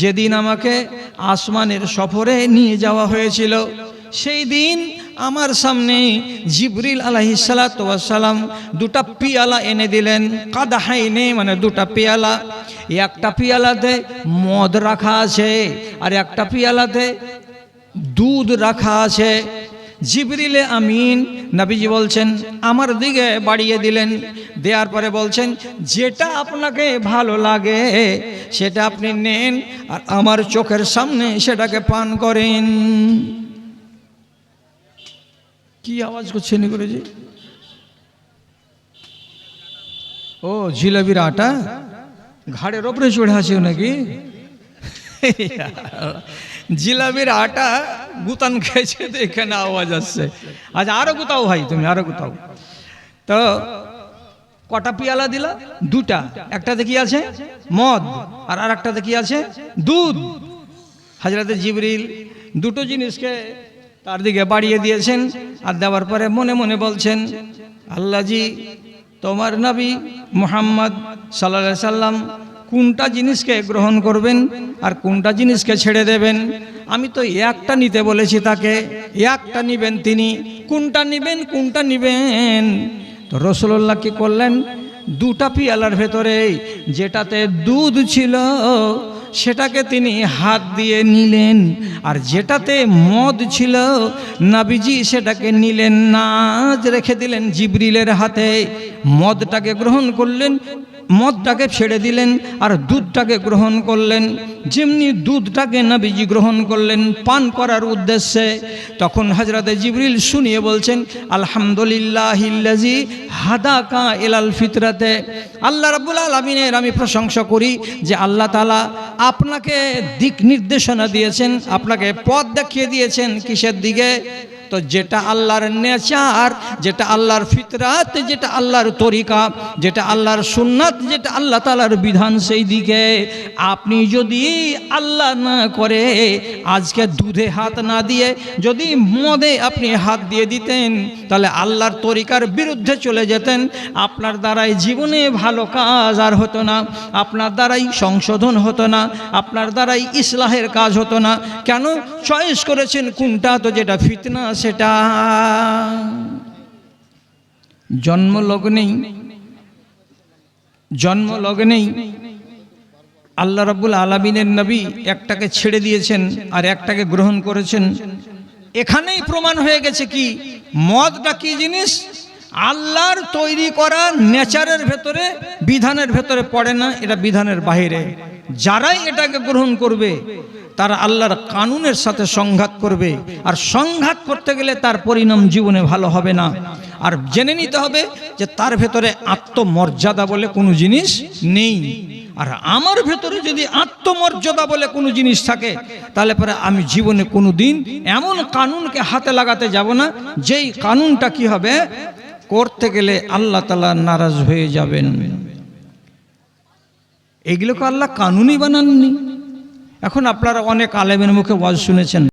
যেদিন আমাকে আসমানের সফরে নিয়ে যাওয়া হয়েছিল, সেই দিন আমার সামনে জিবরিল আলাহিসাল্লাম দুটা পিয়ালা এনে দিলেন। কাদা কাদাহাইনে মানে দুটা পিয়ালা। একটা পিয়ালাতে মদ রাখা আছে আর একটা পিয়ালাতে দুধ রাখা আছে। জিবরিলে আমিন। নবীজি বলছেন, আমার দিকে বাড়িয়ে দিলেন। দেওয়ার পরে বলছেন, যেটা আপনাকে ভালো লাগে, সেটা আপনি নেন আর আমার চোখের সামনে সেটাকে পান করেন। কি আওয়াজ করছেন করেছি ও, জিলাপির আটা? ঘাড়ের ওপরে চড়ে আছে নাকি? জিলাপির আটা গুতান খেয়েছে তো এখানে আওয়াজ আসছে। আচ্ছা আরও কোথাও ভাই, তুমি আরও কোথাও। তো কটা পিয়ালা দিলা? দুটা। একটাতে কি আছে? মদ। আর আর একটাতে কি আছে? দুধ। হাজরাতে জিবরিল দুটো জিনিসকে তার দিকে বাড়িয়ে দিয়েছেন আর দেওয়ার পরে মনে মনে বলছেন আল্লাহজি তোমার নবী মোহাম্মদ সাল্লা সাল্লাম কোনটা জিনিসকে গ্রহণ করবেন আর কোনটা জিনিসকে ছেড়ে দেবেন? আমি তো একটা নিতে বলেছি তাকে, একটা নিবেন তিনি। কোনটা নিবেন কোনটা নিবেন? তো রসুল্লাহ কি করলেন? দুটা পিয়ালার ভেতরে যেটাতে দুধ ছিল, সেটাকে তিনি হাত দিয়ে নিলেন। আর যেটাতে মদ ছিল, নাবিজি সেটাকে নিলেন না রেখে দিলেন জিবরিলের হাতে। মদটাকে গ্রহণ করলেন মদটাকে ছেড়ে দিলেন আর দুধটাকে গ্রহণ করলেন। যেমনি দুধটাকে নাবিজি গ্রহণ করলেন পান করার উদ্দেশ্যে, তখন হজরতে জিবরিল শুনিয়ে বলছেন, আলহামদুলিল্লাহ হাদাকা এলাল ফিতরাতে। আল্লাহ রাবুল আলমিনের আমি প্রশংসা করি যে আল্লাহ তালা আপনাকে দিক নির্দেশনা দিয়েছেন, আপনাকে পথ দেখিয়ে দিয়েছেন কিসের দিকে? তো যেটা আল্লাহর নেচার যেটা আল্লাহর ফিতরাত, যেটা আল্লাহর তরিকা, যেটা আল্লাহর সুন্নাত, যেটা আল্লাহ তালার বিধান সেই দিকে। আপনি যদি আল্লাহ না করে আজকে দুধে হাত না দিয়ে যদি মদে আপনি হাত দিয়ে দিতেন, তাহলে আল্লাহর তরিকার বিরুদ্ধে চলে যেতেন। আপনার দ্বারাই জীবনে ভালো কাজ আর হতো না, আপনার দ্বারাই সংশোধন হতো না, আপনার দ্বারাই ইসলাহের কাজ হতো না। কেন? চয়েস করেছেন কোনটা? তো যেটা ফিতনা সেটা। জন্ম লগ্নেই জন্ম আল্লাহ রাবুল আলমিনের নবী একটাকে ছেড়ে দিয়েছেন আর একটাকে গ্রহণ করেছেন। এখানেই প্রমাণ হয়ে গেছে কি, মদটা কি জিনিস? আল্লাহর তৈরি করা নেচারের ভেতরে, বিধানের ভেতরে পড়ে না, এটা বিধানের বাইরে যারাই এটাকে গ্রহণ করবে, তারা আল্লাহর কানুনের সাথে সংঘাত করবে। আর সংঘাত করতে গেলে তার পরিণাম জীবনে ভালো হবে না। আর জেনে নিতে হবে যে তার ভেতরে আত্মমর্যাদা বলে কোনো জিনিস নেই। আর আমার ভেতরে যদি আত্মমর্যাদা বলে কোনো জিনিস থাকে, তাহলে পরে আমি জীবনে কোনো দিন এমন কানুনকে হাতে লাগাতে যাব না, যেই কানুনটা কি হবে? করতে গেলে আল্লাহ তালা নারাজ হয়ে যাবেন। এগুলোকে আল্লাহ কানুনই বানাননি। এখন আপনারা অনেক আলেমের মুখে ওয়াজ শুনেছেন।